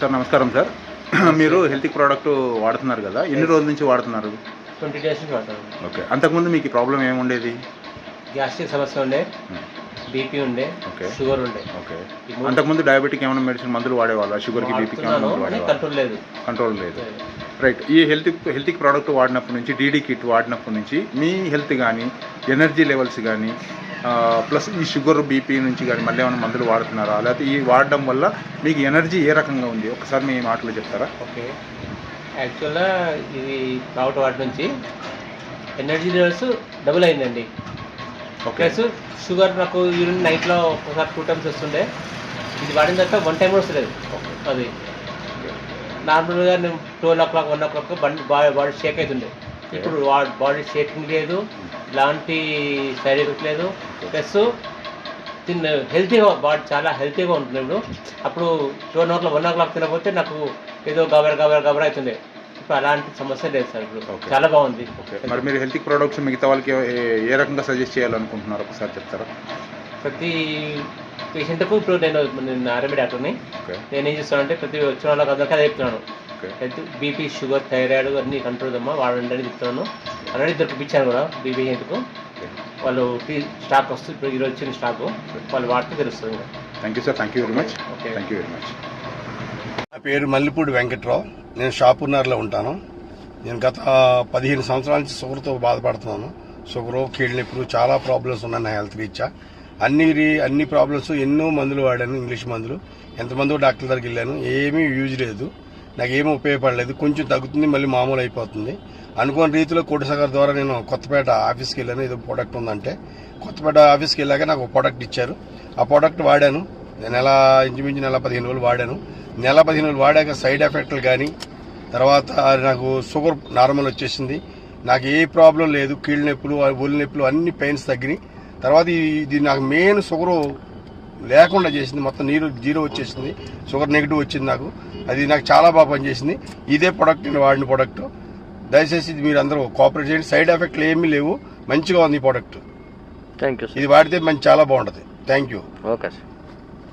Sir నమస్కారం sir. మీరు health product వాడుతున్నారు కదా ఎన్ని రోజుల నుంచి వాడుతున్నారు? ట్వంటీ డేస్ నుంచి ఓకే. అంతకుముందు మీకు ప్రాబ్లం ఏముండేది గ్యాస్ట్రిక్ సమస్య ఉండే బీపీ ఉండే ఓకే. షుగర్ ఉండే. ఓకే. ఈ అంతకుముందు డయాబెటిక్ ఏమైనా మెడిసిన్ మందులు వాడేవాళ్ళ? షుగర్కి బీపీకి ఏమైనా కంట్రోల్ లేదు. కంట్రోల్ లేదు. రైట్ ఈ హెల్త్ హెల్త్ ప్రోడక్ట్ వాడినప్పటి నుంచి డీడీ కిట్ వాడినప్పటి నుంచి మీ హెల్త్ కానీ ఎనర్జీ లెవెల్స్ కానీ ప్లస్ ఈ షుగర్ బీపీ నుంచి కానీ మళ్ళీ ఏమైనా మందులు వాడుతున్నారా? లేకపోతే ఈ వాడడం వల్ల మీకు ఎనర్జీ ఏ రకంగా ఉంది? ఒకసారి మీ మాటలు చెప్తారా? ఓకే. యాక్చువల్గా ఇది కాబట్టి వాటి నుంచి ఎనర్జీ లెవెల్స్ డబుల్ అయిందండి. ఓకే. ప్లస్ షుగర్ నాకు యూరిన్ నైట్లో ఒకసారి టూ టైమ్స్ వస్తుండే. ఇది వాడిన తర్వాత వన్ టైం కూడా వస్తలేదు. అది. నార్మల్గా నేను twelve o'clock one o'clock బండి బాడీ బాడీ షేక్ అవుతుండే. ఇప్పుడు బాడీ షేకింగ్ లేదు. ఇలాంటి సైడ్ ఎఫెక్ట్ లేదు. ప్లస్ తిన్న హెల్తీగా బాడీ చాలా హెల్తీగా ఉంటుంది ఇప్పుడు. అప్పుడు twelve o'clock one o'clock తినకపోతే నాకు ఏదో గబర గబర గబర అవుతుండే ఇప్పుడు అలాంటి సమస్య లేదు సార్ ఇప్పుడు. చాలా బాగుంది. ఓకే. మరి మీరు హెల్త్ ప్రోడక్ట్స్ మిగతా వాళ్ళకి ఏ- రకంగా సజెస్ట్ చేయాలనుకుంటున్నారు? ఒకసారి చెప్తారా? ప్రతి పేషెంట్కు ఇప్పుడు నేను నేను ఆర్ఎంపీ డాక్టర్ని. నేను ఏం చేస్తానంటే ప్రతి వచ్చిన వాళ్ళకి అందరికీ అదే చెప్తున్నాను. హెల్త్ బీపీ షుగర్ థైరాయిడ్ అన్ని కంట్రోల్ అమ్మా. వాడండి అని చెప్తున్నాను ఆల్రెడీ దొరికిపించాను కూడా హెల్త్కు వాళ్ళు స్టాక్ వస్తుంది ఇప్పుడు ఈరోజు వచ్చిన స్టాక్ వాళ్ళు వాడితే తెలుస్తుంది thank you sir thank you very much okay thank you very much నా పేరు మల్లిపూడి వెంకట్రావు. నేను షాపూర్నర్లో ఉంటాను. నేను గత పదిహేను సంవత్సరాల నుంచి షుగర్తో బాధపడుతున్నాను. షుగరు కీళ్ళ నొప్పులు చాలా ప్రాబ్లమ్స్ ఉన్నాయి నా హెల్త్ రీత్యా. అన్ని రీ- అన్ని ప్రాబ్లమ్స్ ఎన్నో మందులు వాడాను ఇంగ్లీష్ మందులు. ఎంతమందో డాక్టర్ దగ్గరికి వెళ్ళాను. ఏమీ యూజ్ లేదు. నాకు ఉపయోగపడలేదు. కొంచెం తగ్గుతుంది మళ్ళీ మామూలు అయిపోతుంది. అనుకోని రీతిలో కోటిసాగర్ ద్వారా నేను కొత్తపేట ఆఫీస్కి వెళ్ళాను. ఏదో ప్రోడక్ట్ ఉందంటే కొత్తపేట ఆఫీస్కి వెళ్ళాక నాకు ప్రోడక్ట్ ఇచ్చారు. ఆ ప్రోడక్ట్ వాడాను. నెల ఇంచుమించు నెల పదిహేను రోజులు వాడాను. నెల పదిహేను రోజులు వాడాక సైడ్ ఎఫెక్ట్లు కానీ తర్వాత నాకు షుగర్ నార్మల్ వచ్చేసింది. నాకు ఏ ప్రాబ్లం లేదు. కీళ్ళ నొప్పులు ఒళ్ళు నొప్పులు అన్ని పెయిన్స్ తగ్గినాయి. తర్వాత ఇది నాకు మెయిన్ షుగరు లేకుండా చేసింది. మొత్తం నీరు జీరో వచ్చేసింది. షుగర్ నెగిటివ్ వచ్చింది నాకు. అది నాకు చాలా బాగా పనిచేసింది. ఇదే ప్రొడక్ట్ నేను వాడిన ప్రొడక్ట్ దయచేసి ఇది మీరు అందరూ కోఆపరేట్ చేయండి. సైడ్ ఎఫెక్ట్లు ఏమీ లేవు. మంచిగా ఉంది ఈ ప్రొడక్ట్ థ్యాంక్ యూ ఇది వాడితే మంచి చాలా బాగుంటుంది. Thank you okay sir